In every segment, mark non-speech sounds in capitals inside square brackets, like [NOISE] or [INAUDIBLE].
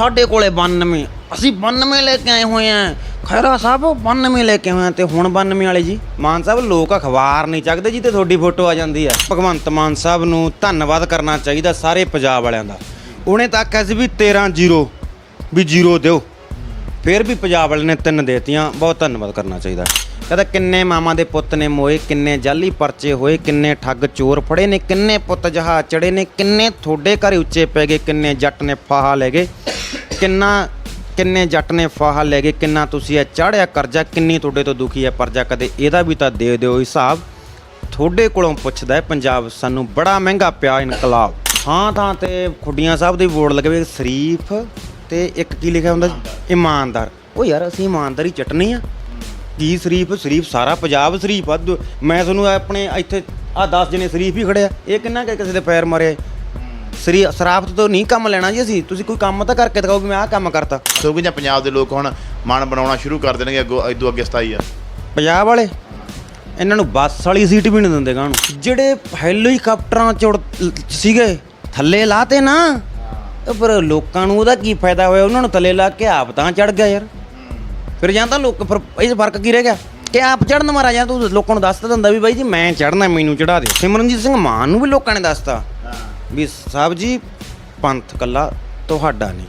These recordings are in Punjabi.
ਸਾਡੇ ਕੋਲੇ 92 ਅਸੀਂ 92 ਲੈ ਕੇ ਆਏ ਹੋਏ ਆਂ ਖੈਰਾ ਸਾਹਿਬ 92 ਲੈ ਕੇ ਆਏ ਆਂ ਤੇ ਹੁਣ 92 ਵਾਲੇ ਜੀ। ਮਾਨ ਸਾਹਿਬ, ਲੋਕ ਅਖਬਾਰ ਨਹੀਂ ਚੱਕਦੇ ਜੀ ਤੇ ਤੁਹਾਡੀ ਫੋਟੋ ਆ ਜਾਂਦੀ ਹੈ। ਭਗਵੰਤ ਮਾਨ ਸਾਹਿਬ ਨੂੰ ਧੰਨਵਾਦ ਕਰਨਾ ਚਾਹੀਦਾ ਸਾਰੇ ਪੰਜਾਬ ਵਾਲਿਆਂ ਦਾ। ਉਹਨੇ ਤਾਂ ਆਖਿਆ ਸੀ ਵੀ 13 ਜ਼ੀਰੋ, ਵੀ ਜ਼ੀਰੋ ਦਿਓ। ਫਿਰ ਵੀ ਪੰਜਾਬ ਵਾਲੇ ਨੇ ਤਿੰਨ ਦੇਤੀਆਂ, ਬਹੁਤ ਧੰਨਵਾਦ ਕਰਨਾ ਚਾਹੀਦਾ। ਕਹਿੰਦਾ ਕਿੰਨੇ ਮਾਮਾ ਦੇ ਪੁੱਤ ਨੇ ਮੋਏ, ਕਿੰਨੇ ਜਾਲੀ ਪਰਚੇ ਹੋਏ, ਕਿੰਨੇ ਠੱਗ ਚੋਰ ਫੜੇ ਨੇ, ਕਿੰਨੇ ਪੁੱਤ ਜਹਾਜ਼ ਚੜੇ ਨੇ, ਕਿੰਨੇ ਤੁਹਾਡੇ ਘਰ ਉੱਚੇ ਪੈ ਗਏ, ਕਿੰਨੇ ਜੱਟ ਨੇ ਫਾਹਾ ਲੈ ਗਏ, ਕਿੰਨਾ, ਕਿੰਨੇ ਜੱਟ ਨੇ ਫਾਹਾ ਲੈ ਗਏ, ਕਿੰਨਾ ਤੁਸੀਂ ਇਹ ਚਾੜਿਆ ਕਰਜ਼ਾ, ਕਿੰਨੀ ਤੁਹਾਡੇ ਤੋਂ ਦੁਖੀ ਹੈ ਪਰਜਾ, ਕਦੇ ਇਹਦਾ ਵੀ ਤਾਂ ਦੇ ਦਿਓ ਹਿਸਾਬ। ਤੁਹਾਡੇ ਕੋਲੋਂ ਪੁੱਛਦਾ ਹੈ, ਪੰਜਾਬ ਸਾਨੂੰ ਬੜਾ ਮਹਿੰਗਾ ਪਿਆ ਇਨਕਲਾਬ। ਥਾਂ ਥਾਂ ਤੇ ਖੁੱਡੀਆਂ ਸਾਹਿਬ ਦੀ ਬੋਰਡ ਲੱਗੇ ਹੋਏ, ਸ਼ਰੀਫ ਤੇ ਇੱਕ ਕੀ ਲਿਖਿਆ ਹੁੰਦਾ? ਇਮਾਨਦਾਰ। ਉਹ ਯਾਰ ਅਸੀਂ ਇਮਾਨਦਾਰੀ ਚਟਣੀ ਆ। ਕੀ ਸ਼ਰੀਫ? ਸ਼ਰੀਫ ਸਾਰਾ ਪੰਜਾਬ ਸ਼ਰੀਫ ਆ। ਦੁ- ਮੈਂ ਤੁਹਾਨੂੰ ਆਪਣੇ ਇੱਥੇ ਆ 10 ਜਣੇ ਸ਼ਰੀਫ ਹੀ ਖੜੇ ਆ। ਇਹ ਕਿੰਨਾ ਕਿ ਕਿਸੇ ਦੇ ਪੈਰ ਮਾਰੇ ਸਰੀ ਸ਼ਰਾਫਤ ਤੋਂ ਨਹੀਂ ਕੰਮ ਲੈਣਾ ਜੀ ਅਸੀਂ। ਤੁਸੀਂ ਕੋਈ ਕੰਮ ਤਾਂ ਕਰਕੇ ਦਿਖਾਓ ਵੀ ਮੈਂ ਆਹ ਕੰਮ ਕਰਤਾ। ਕਿਉਂਕਿ ਜਾਂ ਪੰਜਾਬ ਦੇ ਲੋਕ ਹੁਣ ਮਨ ਬਣਾਉਣਾ ਸ਼ੁਰੂ ਕਰ ਦੇਣਗੇ ਅੱਗੋਂ ਇਦੋਂ ਅੱਗੇ 27 ਆ। ਪੰਜਾਬ ਵਾਲੇ ਇਹਨਾਂ ਨੂੰ ਬੱਸ ਵਾਲੀ ਸੀਟ ਵੀ ਨਹੀਂ ਦਿੰਦੇ ਗਾਣ ਜਿਹੜੇ ਹੈਲੀਕਾਪਟਰਾਂ ਚ ਉੜ- ਸੀਗੇ ਥੱਲੇ ਲਾਤੇ ਨਾ ਪਰ ਲੋਕਾਂ ਨੂੰ ਉਹਦਾ ਕੀ ਫਾਇਦਾ ਹੋਇਆ? ਉਹਨਾਂ ਨੂੰ ਥੱਲੇ ਲਾ ਕੇ ਆਪ ਤਾਂ ਚੜ ਗਿਆ ਯਾਰ। ਫਿਰ ਜਾਂਦਾ ਲੋਕ ਫਿਰ ਇਹ 'ਚ ਫ਼ਰਕ ਕੀ ਰਹਿ ਗਿਆ? ਕਿ ਆਪ ਚੜਨ ਮਾਰਾ ਜਾਂ ਤੂੰ ਲੋਕਾਂ ਨੂੰ ਦੱਸ ਤਾਂ ਦਿੰਦਾ ਵੀ ਬਾਈ ਜੀ ਮੈਂ ਚੜਨਾ ਮੈਨੂੰ ਚੜਾ ਦੇ ਸਿਮਰਨਜੀਤ ਸਿੰਘ ਮਾਨ ਨੂੰ ਵੀ ਲੋਕਾਂ ਨੇ ਦੱਸਤਾ ਵੀ ਸਾਹਿਬ ਜੀ ਪੰਥ ਕੱਲਾ ਤੁਹਾਡਾ ਨਹੀਂ।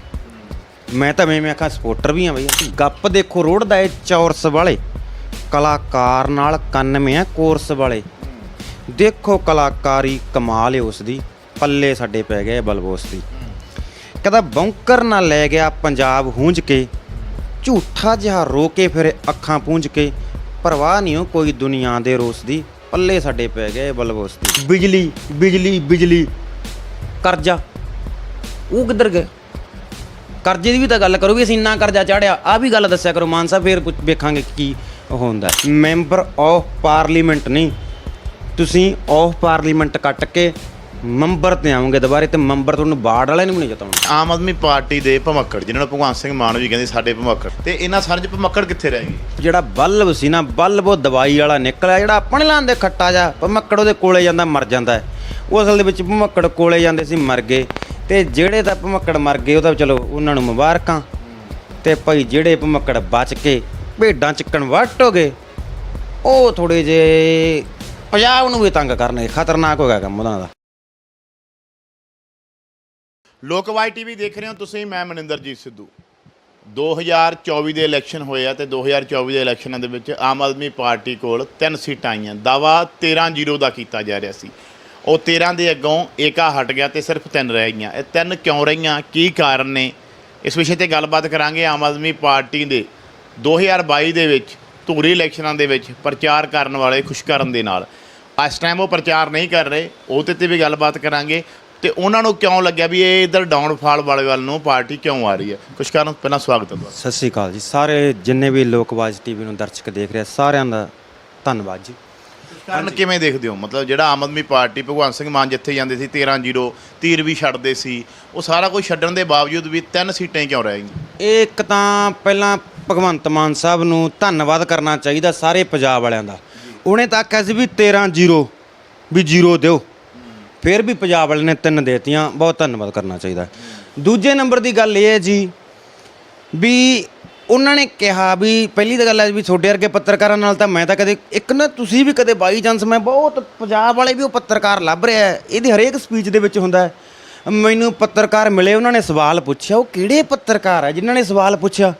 ਮੈਂ ਤਾਂ ਮੈਂ ਆਖਾਂ ਸਪੋਰਟਰ ਵੀ ਆ ਬਈ ਗੱਪ ਦੇਖੋ ਰੋਡ ਦਾ ਇਹ ਚੌਰਸ ਵਾਲੇ। ਕਲਾਕਾਰ ਨਾਲ ਕੰਨ ਆ ਕੋਰਸ ਵਾਲੇ। ਦੇਖੋ ਕਲਾਕਾਰੀ ਕਮਾਲ ਏ ਉਸ ਦੀ ਪੱਲੇ ਸਾਡੇ ਪੈ ਗਏ ਬਲਬੋਸ ਦੀ। ਕਹਿੰਦਾ ਬੌਂਕਰ ਨਾ ਲੈ ਗਿਆ ਪੰਜਾਬ ਹੂੰਝ ਕੇ। ਝੂਠਾ ਜਿਹਾ ਰੋ ਕੇ ਫਿਰ ਅੱਖਾਂ ਪੂੰਝ ਕੇ ਪਰਵਾਹ ਨਹੀਂ ਉਹ ਕੋਈ ਦੁਨੀਆ ਦੇ ਰੋਸ ਦੀ, ਪੱਲੇ ਸਾਡੇ ਪੈ ਗਏ ਬਲਬੋਸ ਦੀ। ਬਿਜਲੀ ਬਿਜਲੀ ਬਿਜਲੀ, ਕਰਜ਼ਾ, ਉਹ ਕਿੱਧਰ ਗਏ? ਕਰਜ਼ੇ ਦੀ ਵੀ ਤਾਂ ਗੱਲ ਕਰੋ ਵੀ ਅਸੀਂ ਇੰਨਾ ਕਰਜ਼ਾ ਚਾੜਿਆ ਆ ਵੀ ਗੱਲ ਦੱਸਿਆ ਕਰੋ, ਮਾਨ ਸਾਹਿਬ ਫੇਰ ਵੇਖਾਂਗੇ ਕੀ ਉਹ ਹੁੰਦਾ। ਮੈਂਬਰ ਆਫ ਪਾਰਲੀਮੈਂਟ ਨਹੀਂ, ਤੁਸੀਂ ਆਫ ਪਾਰਲੀਮੈਂਟ ਕੱਟ ਕੇ ਮੰਬਰ ਤੇ ਆਉਂਗੇ ਦੁਬਾਰੇ ਤੇ ਮੰਬਰ ਤੁਹਾਨੂੰ ਬਾੜ ਵਾਲੇ ਨੂੰ ਵੀ ਨਹੀਂ ਜਿਤਾਉਣਾ। ਆਮ ਆਦਮੀ ਪਾਰਟੀ ਦੇ ਭਮੱਕੜ ਜਿਨ੍ਹਾਂ ਨੂੰ ਭਗਵੰਤ ਸਿੰਘ ਮਾਨ ਵੀ ਕਹਿੰਦੇ ਸਾਡੇ ਭਮੱਕੜ ਤੇ ਇਹਨਾਂ ਸਾਰਿਆਂ 'ਚ ਭਮੱਕੜ ਕਿੱਥੇ ਰਹਿ ਗਏ? ਜਿਹੜਾ ਬਲਬ ਸੀ ਨਾ ਬਲਬ ਉਹ ਦਵਾਈ ਵਾਲਾ ਨਿਕਲਿਆ ਜਿਹੜਾ ਆਪਣੇ ਲਾਂਦੇ ਖੱਟਾ ਜਾ ਭਮੱਕੜ ਉਹਦੇ ਕੋਲੇ ਜਾਂਦਾ ਮਰ ਜਾਂਦਾ ਉਹ ਅਸਲ ਦੇ ਵਿੱਚ ਭਮੱਕੜ ਕੋਲੇ ਜਾਂਦੇ ਸੀ ਮਰ ਗਏ। ਤੇ ਜਿਹੜੇ ਤਾਂ ਭਮੱਕੜ ਮਰ ਗਏ ਉਹ ਤਾਂ ਚਲੋ ਉਹਨਾਂ ਨੂੰ ਮੁਬਾਰਕਾਂ। ਤੇ ਭਾਈ ਜਿਹੜੇ ਭਮੱਕੜ ਬਚ ਕੇ ਭੇਡਾਂ ਚ ਕਨਵਰਟ ਹੋ ਗਏ ਉਹ ਥੋੜੇ ਜੇ ਪੰਜਾਬ ਨੂੰ ਵੀ ਤੰਗ ਕਰਨਗੇ ਖਤਰਨਾਕ ਹੋ ਗਿਆ ਕੰਮ ਉਹਨਾਂ ਦਾ। ਲੋਕਵਾਈ ਟੀਵੀ ਦੇਖ ਰਹੇ ਹੋ ਤੁਸੀਂ, ਮੈਂ ਮਨਿੰਦਰਜੀਤ ਸਿੱਧੂ। 2024 ਦੇ ਇਲੈਕਸ਼ਨ ਹੋਏ ਆ ਤੇ 2024 ਦੇ ਇਲੈਕਸ਼ਨਾਂ ਦੇ ਵਿੱਚ ਆਮ ਆਦਮੀ ਪਾਰਟੀ ਕੋਲ ਤਿੰਨ ਸੀਟਾਂ ਆਈਆਂ। ਦਾਵਾ 13-0 ਦਾ ਕੀਤਾ ਜਾ ਰਿਹਾ ਸੀ। ਉਹ 13 ਦੇ ਅੱਗੋਂ ਏਕਾ ਹਟ ਗਿਆ ਤੇ ਸਿਰਫ ਤਿੰਨ ਰਹਿ ਗਈਆਂ। ਇਹ ਤਿੰਨ ਕਿਉਂ ਰਹੀਆਂ? ਕੀ ਕਾਰਨ ਨੇ? ਇਸ ਵਿਸ਼ੇ ਤੇ ਗੱਲਬਾਤ ਕਰਾਂਗੇ ਆਮ ਆਦਮੀ ਪਾਰਟੀ ਦੇ। 2022 ਦੇ ਵਿੱਚ ਧੂਰੀ ਇਲੈਕਸ਼ਨਾਂ ਦੇ ਵਿੱਚ ਪ੍ਰਚਾਰ ਕਰਨ ਵਾਲੇ ਖੁਸ਼ਕਰਨ ਦੇ ਨਾਲ। ਇਸ ਟਾਈਮ ਉਹ ਪ੍ਰਚਾਰ ਨਹੀਂ ਕਰ ਰਹੇ, ਉਹਦੇ ਤੇ ਵੀ ਗੱਲਬਾਤ ਕਰਾਂਗੇ। ਤੇ ਉਹਨਾਂ ਨੂੰ ਕਿਉਂ ਲੱਗਿਆ ਵੀ ਇਹ ਇਧਰ ਡਾਊਨਫਾਲ ਵਾਲੇ ਵੱਲ ਨੂੰ ਪਾਰਟੀ ਕਿਉਂ ਆ ਰਹੀ ਹੈ? ਖੁਸ਼ਕਰਨ ਪਹਿਲਾਂ ਸਵਾਗਤ ਹੈ ਤੁਹਾਡਾ। ਸਤਿ ਸ੍ਰੀ ਅਕਾਲ ਜੀ। ਸਾਰੇ ਜਿੰਨੇ ਵੀ ਲੋਕਵਾਜ ਟੀਵੀ ਨੂੰ ਦਰਸ਼ਕ ਦੇਖ ਰਹੇ ਸਾਰਿਆਂ ਦਾ ਧੰਨਵਾਦ ਜੀ। ਕਾਰਨ ਕਿਵੇਂ ਦੇਖਦੇ ਹੋ? ਮਤਲਬ ਜਿਹੜਾ ਆਮ ਆਦਮੀ ਪਾਰਟੀ ਭਗਵੰਤ ਸਿੰਘ ਮਾਨ ਜਿੱਥੇ ਜਾਂਦੇ ਸੀ 13-0 ਤੀਰ ਵੀ ਛੱਡਦੇ ਸੀ ਉਹ ਸਾਰਾ ਕੁਝ ਛੱਡਣ ਦੇ ਬਾਵਜੂਦ ਵੀ ਤਿੰਨ ਸੀਟਾਂ ਕਿਉਂ ਰਹਿ ਗਈਆਂ? ਇਹ ਇੱਕ ਤਾਂ ਪਹਿਲਾਂ ਭਗਵੰਤ ਮਾਨ ਸਾਹਿਬ ਨੂੰ ਧੰਨਵਾਦ ਕਰਨਾ ਚਾਹੀਦਾ ਸਾਰੇ ਪੰਜਾਬ ਵਾਲਿਆਂ ਦਾ। ਉਹਨੇ ਤਾਂ ਆਖਿਆ ਸੀ ਵੀ 13 ਜ਼ੀਰੋ ਵੀ ਜ਼ੀਰੋ ਦਿਓ। ਫਿਰ ਵੀ ਪੰਜਾਬ ਵਾਲਿਆਂ ਨੇ ਤਿੰਨ ਦੇਤੀਆਂ, ਬਹੁਤ ਧੰਨਵਾਦ ਕਰਨਾ ਚਾਹੀਦਾ। ਦੂਜੇ ਨੰਬਰ ਦੀ ਗੱਲ ਇਹ ਹੈ ਜੀ ਵੀ ਉਹਨਾਂ ਨੇ ਕਿਹਾ ਵੀ ਪਹਿਲੀ ਤਾਂ ਗੱਲ ਹੈ ਵੀ ਤੁਹਾਡੇ ਵਰਗੇ ਪੱਤਰਕਾਰਾਂ ਨਾਲ ਤਾਂ ਮੈਂ ਤਾਂ ਕਦੇ ਇੱਕ ਨਾ ਤੁਸੀਂ ਵੀ ਕਦੇ ਬਾਈ ਚਾਂਸ ਮੈਂ ਬਹੁਤ ਪੰਜਾਬ ਵਾਲੇ ਵੀ ਉਹ ਪੱਤਰਕਾਰ ਲੱਭ ਰਿਹਾ ਹੈ, ਇਹਦੀ ਹਰੇਕ ਸਪੀਚ ਦੇ ਵਿੱਚ ਹੁੰਦਾ ਮੈਨੂੰ ਪੱਤਰਕਾਰ ਮਿਲੇ, ਉਹਨਾਂ ਨੇ ਸਵਾਲ ਪੁੱਛਿਆ, ਉਹ ਕਿਹੜੇ ਪੱਤਰਕਾਰ ਹੈ ਜਿਨ੍ਹਾਂ ਨੇ ਸਵਾਲ ਪੁੱਛਿਆ?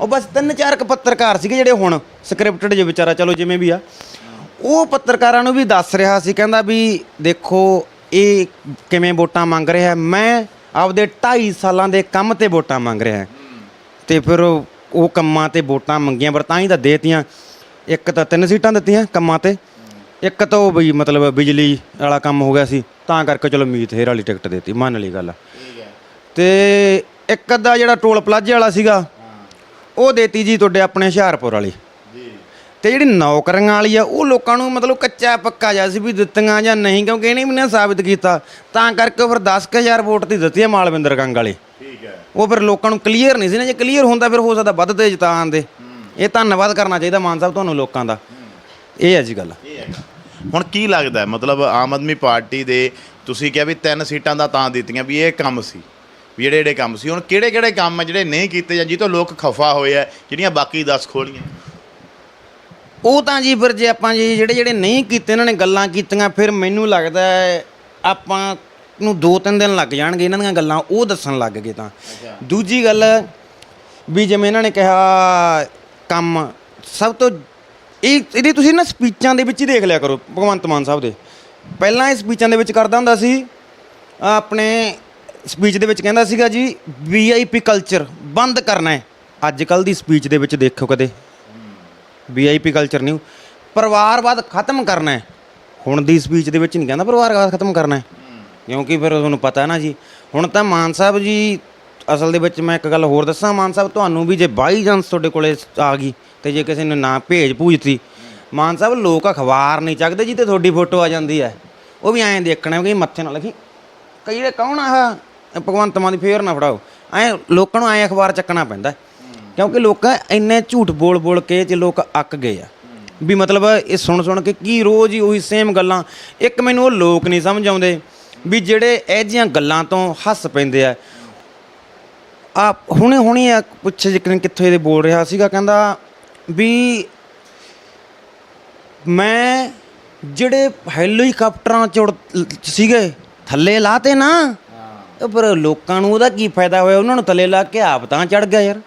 ਉਹ ਬਸ ਤਿੰਨ ਚਾਰ ਕ ਪੱਤਰਕਾਰ ਸੀਗੇ ਜਿਹੜੇ ਹੁਣ ਸਕ੍ਰਿਪਟਡ ਜੇ ਵਿਚਾਰਾ, ਚਲੋ ਜਿਵੇਂ ਵੀ ਆ। ਉਹ ਪੱਤਰਕਾਰਾਂ ਨੂੰ ਵੀ ਦੱਸ ਰਿਹਾ ਸੀ, ਕਹਿੰਦਾ ਵੀ ਦੇਖੋ ਇਹ ਕਿਵੇਂ ਵੋਟਾਂ ਮੰਗ ਰਿਹਾ। ਮੈਂ ਆਪਦੇ 2.5 ਸਾਲਾਂ ਦੇ ਕੰਮ ਤੇ ਵੋਟਾਂ ਮੰਗ ਰਿਹਾ। ਤੇ ਫਿਰ ਉਹ ਉਹ ਕੰਮਾਂ ਤੇ ਵੋਟਾਂ ਮੰਗੀਆਂ ਪਰ ਤਾਂ ਹੀ ਤਾਂ ਦੇਤੀਆਂ। ਇੱਕ ਤਾਂ ਤਿੰਨ ਸੀਟਾਂ ਦਿੱਤੀਆਂ ਕੰਮਾਂ ਤੇ। ਇੱਕ ਤਾਂ ਉਹ ਬਈ ਮਤਲਬ ਬਿਜਲੀ ਵਾਲਾ ਕੰਮ ਹੋ ਗਿਆ ਸੀ ਤਾਂ ਕਰਕੇ ਚਲੋ ਮੀਤ ਹੇਰ ਵਾਲੀ ਟਿਕਟ ਦੇਤੀ ਮੰਨ ਲਈ ਗੱਲ। ਤੇ ਇੱਕ ਅੱਧਾ ਜਿਹੜਾ ਟੋਲ ਪਲਾਜ਼ੇ ਵਾਲਾ ਸੀਗਾ ਉਹ ਦੇਤੀ ਜੀ ਤੁਹਾਡੇ ਆਪਣੇ ਹੁਸ਼ਿਆਰਪੁਰ ਵਾਲੀ। ਤੇ ਜਿਹੜੀ ਨੌਕਰੀਆਂ ਵਾਲੀ ਆ ਉਹ ਲੋਕਾਂ ਨੂੰ ਮਤਲਬ ਕੱਚਾ ਪੱਕਾ ਜਿਹਾ ਸੀ ਵੀ ਦਿੱਤੀਆਂ ਜਾਂ ਨਹੀਂ ਕਿਉਂਕਿ ਇਹਨੇ ਵੀ ਨਾ ਸਾਬਿਤ ਕੀਤਾ। ਤਾਂ ਕਰਕੇ ਫਿਰ 10000 ਵੋਟ ਦੀ ਦਿੱਤੀ ਹੈ ਮਾਲਵਿੰਦਰ ਕੰਗ ਵਾਲੇ। ਠੀਕ ਹੈ। ਉਹ ਫਿਰ ਲੋਕਾਂ ਨੂੰ ਕਲੀਅਰ ਨਹੀਂ ਸੀ ਨਾ ਜੇ ਕਲੀਅਰ ਹੁੰਦਾ ਫਿਰ ਹੋ ਸਕਦਾ ਵੱਧ ਤੇ ਜਿਤਾਣ ਦੇ ਇਹ ਧੰਨਵਾਦ ਕਰਨਾ ਚਾਹੀਦਾ ਮਾਨ ਸਾਹਿਬ ਤੁਹਾਨੂੰ ਲੋਕਾਂ ਦਾ। ਇਹ ਹੈ ਜੀ ਗੱਲ। ਇਹ ਹੁਣ ਕੀ ਲੱਗਦਾ ਮਤਲਬ ਆਮ ਆਦਮੀ ਪਾਰਟੀ ਦੇ ਤੁਸੀਂ ਕਿਹਾ ਵੀ ਤਿੰਨ ਸੀਟਾਂ ਦਾ ਤਾਂ ਦਿੱਤੀਆਂ ਵੀ ਇਹ ਕੰਮ ਸੀ ਵੀ ਜਿਹੜੇ ਜਿਹੜੇ ਕੰਮ ਸੀ। ਹੁਣ ਕਿਹੜੇ ਕਿਹੜੇ ਕੰਮ ਆ ਜਿਹੜੇ ਨਹੀਂ ਕੀਤੇ ਜਾਂ ਜਿਹ ਤੋਂ ਲੋਕ ਖਫਾ ਹੋਏ ਆ ਜਿਹੜੀਆਂ ਬਾਕੀ 10 ਖੋਲੀਆਂ? ਉਹ ਤਾਂ ਜੀ ਫਿਰ ਜੇ ਆਪਾਂ ਜੀ ਜਿਹੜੇ ਜਿਹੜੇ ਨਹੀਂ ਕੀਤੇ ਇਹਨਾਂ ਨੇ ਗੱਲਾਂ ਕੀਤੀਆਂ ਫਿਰ ਮੈਨੂੰ ਲੱਗਦਾ ਹੈ ਆਪਾਂ ਨੂੰ ਦੋ ਤਿੰਨ ਦਿਨ ਲੱਗ ਜਾਣਗੇ ਇਹਨਾਂ ਦੀਆਂ ਗੱਲਾਂ ਉਹ ਦੱਸਣ ਲੱਗ ਗਏ ਤਾਂ। ਦੂਜੀ ਗੱਲ ਵੀ ਜਿਵੇਂ ਇਹਨਾਂ ਨੇ ਕਿਹਾ ਕੰਮ ਸਭ ਤੋਂ ਇਹ ਇਹਦੀ ਤੁਸੀਂ ਨਾ ਸਪੀਚਾਂ ਦੇ ਵਿੱਚ ਹੀ ਦੇਖ ਲਿਆ ਕਰੋ ਭਗਵੰਤ ਮਾਨ ਸਾਹਿਬ ਦੇ। ਪਹਿਲਾਂ ਇਹ ਸਪੀਚਾਂ ਦੇ ਵਿੱਚ ਕਰਦਾ ਹੁੰਦਾ ਸੀ ਆਪਣੇ ਸਪੀਚ ਦੇ ਵਿੱਚ ਕਹਿੰਦਾ ਸੀਗਾ ਜੀ ਵੀਆਈਪੀ ਕਲਚਰ ਬੰਦ ਕਰਨਾ ਹੈ। ਅੱਜ ਕੱਲ ਦੀ ਸਪੀਚ ਦੇ ਵਿੱਚ ਦੇਖੋ ਕਦੇ। ਵੀਆਈਪੀ ਕਲਚਰ ਨਿਊ ਪਰਿਵਾਰਵਾਦ ਖਤਮ ਕਰਨਾ ਹੈ। ਹੁਣ ਦੀ ਸਪੀਚ ਦੇ ਵਿੱਚ ਨਹੀਂ ਕਹਿੰਦਾ ਪਰਿਵਾਰਵਾਦ ਖਤਮ ਕਰਨਾ ਹੈ। ਕਿਉਂਕਿ ਫਿਰ ਤੁਹਾਨੂੰ ਪਤਾ ਹੈ ਨਾ ਜੀ, ਹੁਣ ਤਾਂ ਮਾਨ ਸਾਹਿਬ ਜੀ, ਅਸਲ ਦੇ ਵਿੱਚ ਮੈਂ ਇੱਕ ਗੱਲ ਹੋਰ ਦੱਸਾਂ, ਮਾਨ ਸਾਹਿਬ ਤੁਹਾਨੂੰ ਵੀ ਜੇ ਬਾਈ ਚਾਂਸ ਤੁਹਾਡੇ ਕੋਲੇ ਆ ਗਈ ਤੇ ਜੇ ਕਿਸੇ ਨੇ ਨਾ ਭੇਜ ਭੂਜਤੀ ਮਾਨ ਸਾਹਿਬ ਲੋਕ ਅਖਬਾਰ ਨਹੀਂ ਚੱਕਦੇ ਜੀ ਤੇ ਤੁਹਾਡੀ ਫੋਟੋ ਆ ਜਾਂਦੀ ਹੈ। ਉਹ ਵੀ ਐਂ ਦੇਖਣਾ ਵੀ ਮੱਥੇ ਨਾਲ ਕਿ ਕਈ ਜਿਹੜੇ ਕੌਣ ਆ ਭਗਵੰਤ ਮਾਨ ਦੀ ਫੇਰ ਨਾ ਫੜਾਓ। ਐ ਲੋਕਾਂ ਨੂੰ ਐ ਅਖਬਾਰ ਚੱਕਣਾ ਪੈਂਦਾ। ਕਿਉਂਕਿ ਲੋਕ ਇੰਨੇ ਝੂਠ ਬੋਲ ਬੋਲ ਕੇ ਜੇ ਲੋਕ ਅੱਕ ਗਏ ਆ। ਵੀ ਮਤਲਬ ਇਹ ਸੁਣ ਸੁਣ ਕੇ ਕੀ ਰੋਜ਼ ਹੀ ਉਹੀ ਸੇਮ ਗੱਲਾਂ। ਇੱਕ ਮੈਨੂੰ ਉਹ ਲੋਕ ਨਹੀਂ ਸਮਝ ਆਉਂਦੇ ਵੀ ਜਿਹੜੇ ਇਹ ਜਿਹੀਆਂ ਗੱਲਾਂ ਤੋਂ ਹੱਸ ਪੈਂਦੇ ਆ। ਆ ਹੁਣੇ ਹੁਣੇ ਆ ਪੁੱਛੇ ਜਿਕਨ ਕਿੱਥੋਂ ਇਹਦੇ ਬੋਲ ਰਿਹਾ ਸੀਗਾ ਕਹਿੰਦਾ ਵੀ ਮੈਂ ਜਿਹੜੇ ਹੈਲੀਕਾਪਟਰਾਂ ਚ ਉੜ- ਸੀਗੇ ਥੱਲੇ ਲਾਤੇ ਨਾ ਪਰ ਲੋਕਾਂ ਨੂੰ ਉਹਦਾ ਕੀ ਫਾਇਦਾ ਹੋਇਆ? ਉਹਨਾਂ ਨੂੰ ਥੱਲੇ ਲਾ ਕੇ ਆਪ ਤਾਂ ਚੜ ਗਿਆ ਯਾਰ।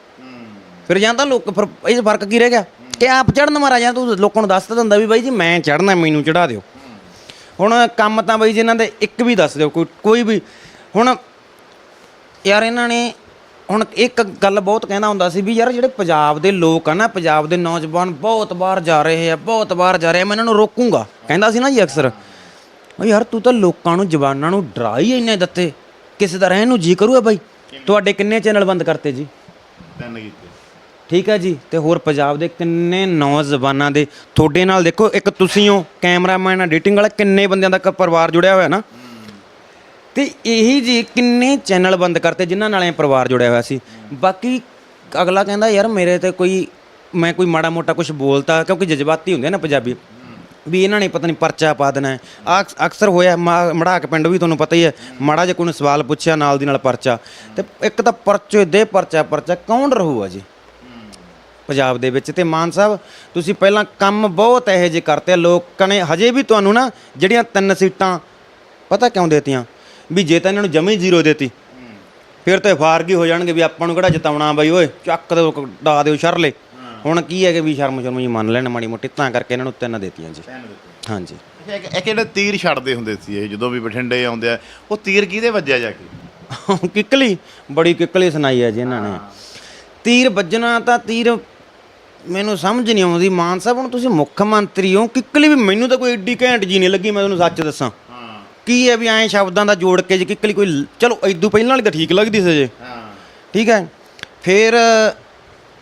ਫਿਰ ਜਾਂ ਤਾਂ ਲੋਕ ਫਿਰ ਇਹ ਫ਼ਰਕ ਕੀ ਰਹਿ ਗਿਆ? ਕਿ ਆਪ ਚੜਨ ਮਾਰਾ ਜਾਂ ਤੂੰ ਲੋਕਾਂ ਨੂੰ ਦੱਸ ਤਾਂ ਦਿੰਦਾ ਵੀ ਬਾਈ ਜੀ ਮੈਂ ਚੜਨਾ ਮੈਨੂੰ ਚੜਾ ਦਿਓ। ਹੁਣ ਕੰਮ ਤਾਂ ਬਾਈ ਜੀ ਇਹਨਾਂ ਦੇ ਇੱਕ ਵੀ ਦੱਸ ਦਿਓ, ਕੋਈ ਕੋਈ ਵੀ। ਹੁਣ ਯਾਰ ਇਹਨਾਂ ਨੇ ਹੁਣ ਇੱਕ ਗੱਲ ਬਹੁਤ ਕਹਿੰਦਾ ਹੁੰਦਾ ਸੀ ਵੀ ਯਾਰ ਜਿਹੜੇ ਪੰਜਾਬ ਦੇ ਲੋਕ ਆ ਨਾ, ਪੰਜਾਬ ਦੇ ਨੌਜਵਾਨ ਬਹੁਤ ਬਾਹਰ ਜਾ ਰਹੇ ਆ, ਬਹੁਤ ਬਾਹਰ ਜਾ ਰਹੇ ਆ, ਮੈਂ ਇਹਨਾਂ ਨੂੰ ਰੋਕੂੰਗਾ, ਕਹਿੰਦਾ ਸੀ ਨਾ ਜੀ ਅਕਸਰ। ਓ ਯਾਰ ਤੂੰ ਤਾਂ ਲੋਕਾਂ ਨੂੰ, ਜਵਾਨਾਂ ਨੂੰ ਡਰਾ ਹੀ ਇੰਨੇ ਦਿੱਤੇ, ਕਿਸੇ ਦਾ ਰਹਿਣ ਨੂੰ ਜੀ ਕਰੂਗਾ ਬਾਈ? ਤੁਹਾਡੇ ਕਿੰਨੇ ਚੈਨਲ ਬੰਦ ਕਰਤੇ ਜੀ? ਤਿੰਨ ਕੀਤੇ। ਠੀਕ ਹੈ ਜੀ? ਤੇ ਹੋਰ ਪੰਜਾਬ ਦੇ ਕਿੰਨੇ ਨੌਜਵਾਨਾਂ ਦੇ ਤੁਹਾਡੇ ਨਾਲ ਦੇਖੋ, ਇੱਕ ਤੁਸੀਂ ਹੋ, ਕੈਮਰਾਮੈਨ ਐਡੀਟਿੰਗ ਵਾਲਾ, ਕਿੰਨੇ ਬੰਦਿਆਂ ਦਾ ਕ- ਪਰਿਵਾਰ ਜੁੜਿਆ ਹੋਇਆ ਨਾ? ਤੇ ਇਹੀ ਜੀ ਕਿੰਨੇ ਚੈਨਲ ਬੰਦ ਕਰਤੇ ਜਿਨ੍ਹਾਂ ਨਾਲ ਇਹ ਪਰਿਵਾਰ ਜੁੜਿਆ ਹੋਇਆ ਸੀ। ਬਾਕੀ ਅਗਲਾ ਕਹਿੰਦਾ, ਯਾਰ, ਮੇਰੇ ਤੇ ਕੋਈ, ਮੈਂ ਕੋਈ ਮਾੜਾ ਮੋਟਾ ਕੁਝ ਬੋਲਤਾ, ਕਿਉਂਕਿ ਜਜ਼ਬਾਤੀ ਹੁੰਦੇ ਆ ਨਾ ਪੰਜਾਬੀ। ਵੀ ਇਹਨਾਂ ਨੇ ਪਤਾ ਨਹੀਂ ਪਰਚਾ ਪਾ ਦੇਣਾ ਹੈ। ਆ ਅਕਸਰ ਹੋਇਆ, ਮਾ- ਮੜਾਕ ਪਿੰਡ ਵੀ ਤੁਹਾਨੂੰ ਪਤਾ ਹੀ ਹੈ। ਮਾੜਾ ਜਿਹਾ ਕੋਈ ਨੇ ਸਵਾਲ ਪੁੱਛਿਆ, ਨਾਲ ਦੀ ਨਾਲ ਪਰਚਾ। ਤੇ ਇੱਕ ਤਾਂ ਪਰਚੇ ਦੇ ਪਰਚਾ ਪਰਚਾ ਕੌਣ ਰਹੂਗਾ ਜੀ? ਪੰਜਾਬ ਦੇ ਵਿੱਚ ਤੇ ਮਾਨ ਸਾਹਿਬ ਤੁਸੀਂ ਪਹਿਲਾਂ ਕੰਮ ਬਹੁਤ ਇਹੋ ਜਿਹੇ ਕਰਤੇ ਆ, ਲੋਕਾਂ ਨੇ ਹਜੇ ਵੀ ਤੁਹਾਨੂੰ ਨਾ ਜਿਹੜੀਆਂ ਤਿੰਨ ਸੀਟਾਂ ਪਤਾ ਕਿਉਂ ਦੇਤੀਆਂ? ਵੀ ਜੇ ਤਾਂ ਇਹਨਾਂ ਨੂੰ ਜਮੀ ਜ਼ੀਰੋ ਦੇਤੀ ਫਿਰ ਤੇ ਫਾਰਗੀ ਹੋ ਜਾਣਗੇ ਵੀ ਆਪਾਂ ਨੂੰ ਕਿਹੜਾ ਜਿਤਾਉਣਾ ਬਈ ਓਏ ਚੱਕ ਦਿਓ ਕ- ਡਾ ਦਿਓ ਸ਼ਰਲੇ। ਹੁਣ ਕੀ ਹੈ ਕਿ ਵੀ ਸ਼ਰਮ ਸ਼ਰਮ ਜੀ ਮੰਨ ਲੈਣ ਮਾੜੀ ਮੋਟੀ ਤਾਂ ਕਰਕੇ ਇਹਨਾਂ ਨੂੰ ਤਿੰਨ ਦੇਤੀਆਂ ਜੀ। ਹਾਂਜੀ। ਅੱਛਾ ਇੱਕ ਇੱਕ ਜਿਹੜੇ ਤੀਰ ਛੱਡਦੇ ਹੁੰਦੇ ਸੀ ਇਹ ਜਦੋਂ ਵੀ ਬਠਿੰਡੇ ਆਉਂਦੇ ਆ ਉਹ ਤੀਰ ਕਿਹਦੇ ਵੱਜਿਆ ਜਾ ਕੇ? ਕਿੱਕਲੀ ਬੜੀ ਕਿੱਕਲੀ ਸੁਣਾਈ ਹੈ ਜੀ ਇਹਨਾਂ ਨੇ। ਤੀਰ ਵੱਜਣਾ ਤਾਂ ਤੀਰ ਮੈਨੂੰ ਸਮਝ ਨਹੀਂ ਆਉਂਦੀ ਮਾਨ ਸਾਹਿਬ ਹੁਣ ਤੁਸੀਂ ਮੁੱਖ ਮੰਤਰੀ ਹੋ ਕਿੱਕਲੀ ਵੀ ਮੈਨੂੰ ਤਾਂ ਕੋਈ ਏਡੀ ਘੈਂਟ ਜੀ ਨਹੀਂ ਲੱਗੀ ਮੈਂ ਤੁਹਾਨੂੰ ਸੱਚ ਦੱਸਾਂ। ਹਾਂ। ਕੀ ਹੈ ਵੀ ਐਂ ਸ਼ਬਦਾਂ ਦਾ ਜੋੜ ਕੇ ਜੇ ਕਿੱਕਲੀ ਕੋਈ ਚਲੋ ਇਦੋਂ ਪਹਿਲਾਂ ਵਾਲੀ ਤਾਂ ਠੀਕ ਲੱਗਦੀ ਸੀ ਜੇ। ਹਾਂ। ਠੀਕ ਹੈ? ਫਿਰ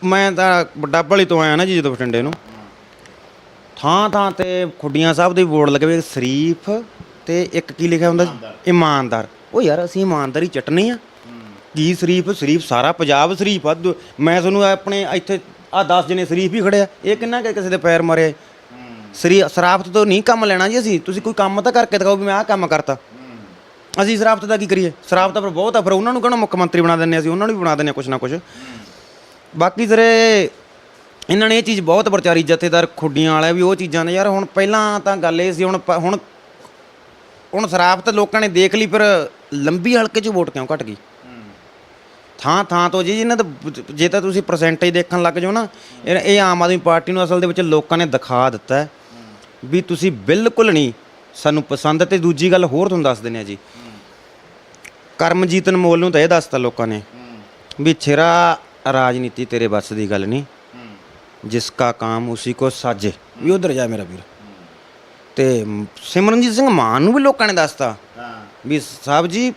ਮੈਂ ਤਾਂ ਵੱਡਾ ਭਲੀ ਤੋਂ ਆਇਆ ਨਾ ਜੀ ਜਦੋਂ ਬਠਿੰਡੇ ਨੂੰ। ਥਾਂ ਥਾਂ ਤੇ ਖੁੱਡੀਆਂ ਸਾਹਿਬ ਦੇ ਬੋਰਡ ਲੱਗੇ ਹੋਏ ਸ਼ਰੀਫ ਤੇ ਇੱਕ ਕੀ ਲਿਖਿਆ ਹੁੰਦਾ? ਇਮਾਨਦਾਰ। ਉਹ ਯਾਰ ਅਸੀਂ ਇਮਾਨਦਾਰੀ ਚਟਣੀ ਆ। ਕੀ ਸ਼ਰੀਫ? ਸ਼ਰੀਫ ਸਾਰਾ ਪੰਜਾਬ ਸ਼ਰੀਫ ਆ। ਮੈਂ ਤੁਹਾਨੂੰ ਆਪਣੇ ਇੱਥੇ ਆ 10 ਜਣੇ ਸ਼ਰੀਫ ਹੀ ਖੜੇ ਆ। ਇਹ ਕਿੰਨਾ ਕੁ ਕਿਸੇ ਦੇ ਪੈਰ ਮਾਰੇ ਸ਼ਰੀ ਸ਼ਰਾਫਤ ਤੋਂ ਨਹੀਂ ਕੰਮ ਲੈਣਾ ਜੀ ਅਸੀਂ। ਤੁਸੀਂ ਕੋਈ ਕੰਮ ਤਾਂ ਕਰਕੇ ਦਿਖਾਓ ਵੀ ਮੈਂ ਆਹ ਕੰਮ ਕਰਤਾ। ਅਸੀਂ ਸ਼ਰਾਫਤ ਦਾ ਕੀ ਕਰੀਏ? ਸ਼ਰਾਫਤ ਤਾਂ ਫਿਰ ਬਹੁਤ ਆ, ਫਿਰ ਉਹਨਾਂ ਨੂੰ ਕਿਹੜਾ ਮੁੱਖ ਮੰਤਰੀ ਬਣਾ ਦਿੰਦੇ ਅਸੀਂ? ਉਹਨਾਂ ਨੂੰ ਵੀ ਬਣਾ ਦਿੰਦੇ ਹਾਂ ਕੁਛ ਨਾ ਕੁਛ। ਬਾਕੀ ਜ਼ਰੇ ਇਹਨਾਂ ਨੇ ਇਹ ਚੀਜ਼ ਬਹੁਤ ਪ੍ਰਚਾਰੀ ਜਥੇਦਾਰ ਖੁੱਡੀਆਂ ਵਾਲਾ ਵੀ ਉਹ ਚੀਜ਼ਾਂ ਨੇ। ਯਾਰ ਹੁਣ ਪਹਿਲਾਂ ਤਾਂ ਗੱਲ ਇਹ ਸੀ, ਹੁਣ ਪ- ਹੁਣ ਹੁਣ ਸ਼ਰਾਫਤ ਲੋਕਾਂ ਨੇ ਦੇਖ ਲਈ, ਫਿਰ ਲੰਬੀ ਹਲਕੇ 'ਚ ਵੋਟ ਕਿਉਂ ਘਟ ਗਈ? ਥਾਂ ਥਾਂ ਤੋਂ ਜੀ ਇਹਨਾਂ ਦਾ ਜੇ ਤਾਂ ਤੁਸੀਂ ਪਰਸੈਂਟੇਜ ਦੇਖਣ ਲੱਗ ਜਾਓ ਨਾ ਇਹ ਇਹ ਆਮ ਆਦਮੀ ਪਾਰਟੀ ਨੂੰ ਅਸਲ ਦੇ ਵਿੱਚ ਲੋਕਾਂ ਨੇ ਦਿਖਾ ਦਿੱਤਾ ਹੈ ਵੀ ਤੁਸੀਂ ਬਿਲਕੁਲ ਨਹੀਂ ਸਾਨੂੰ ਪਸੰਦ ਤੇ ਦੂਜੀ ਗੱਲ ਹੋਰ ਤੁਹਾਨੂੰ ਦੱਸ ਦਿੰਦੇ ਆ ਜੀ। ਕਰਮਜੀਤ ਅਨਮੋਲ ਨੂੰ ਤਾਂ ਇਹ ਦੱਸਤਾ ਲੋਕਾਂ ਨੇ ਵੀ ਛੇਰਾ ਰਾਜਨੀਤੀ ਤੇਰੇ ਵੱਸ ਦੀ ਗੱਲ ਨਹੀਂ। ਜਿਸ ਕਾ ਕਾਮ ਉਸੀ ਕੋ ਸਾਜੇ। ਵੀ ਉਧਰ ਜਾ ਮੇਰਾ ਵੀਰ। ਤੇ ਸਿਮਰਨਜੀਤ ਸਿੰਘ ਮਾਨ ਨੂੰ ਵੀ ਲੋਕਾਂ ਨੇ ਦੱਸਤਾ ਵੀ ਸਾਹਿਬ ਜੀ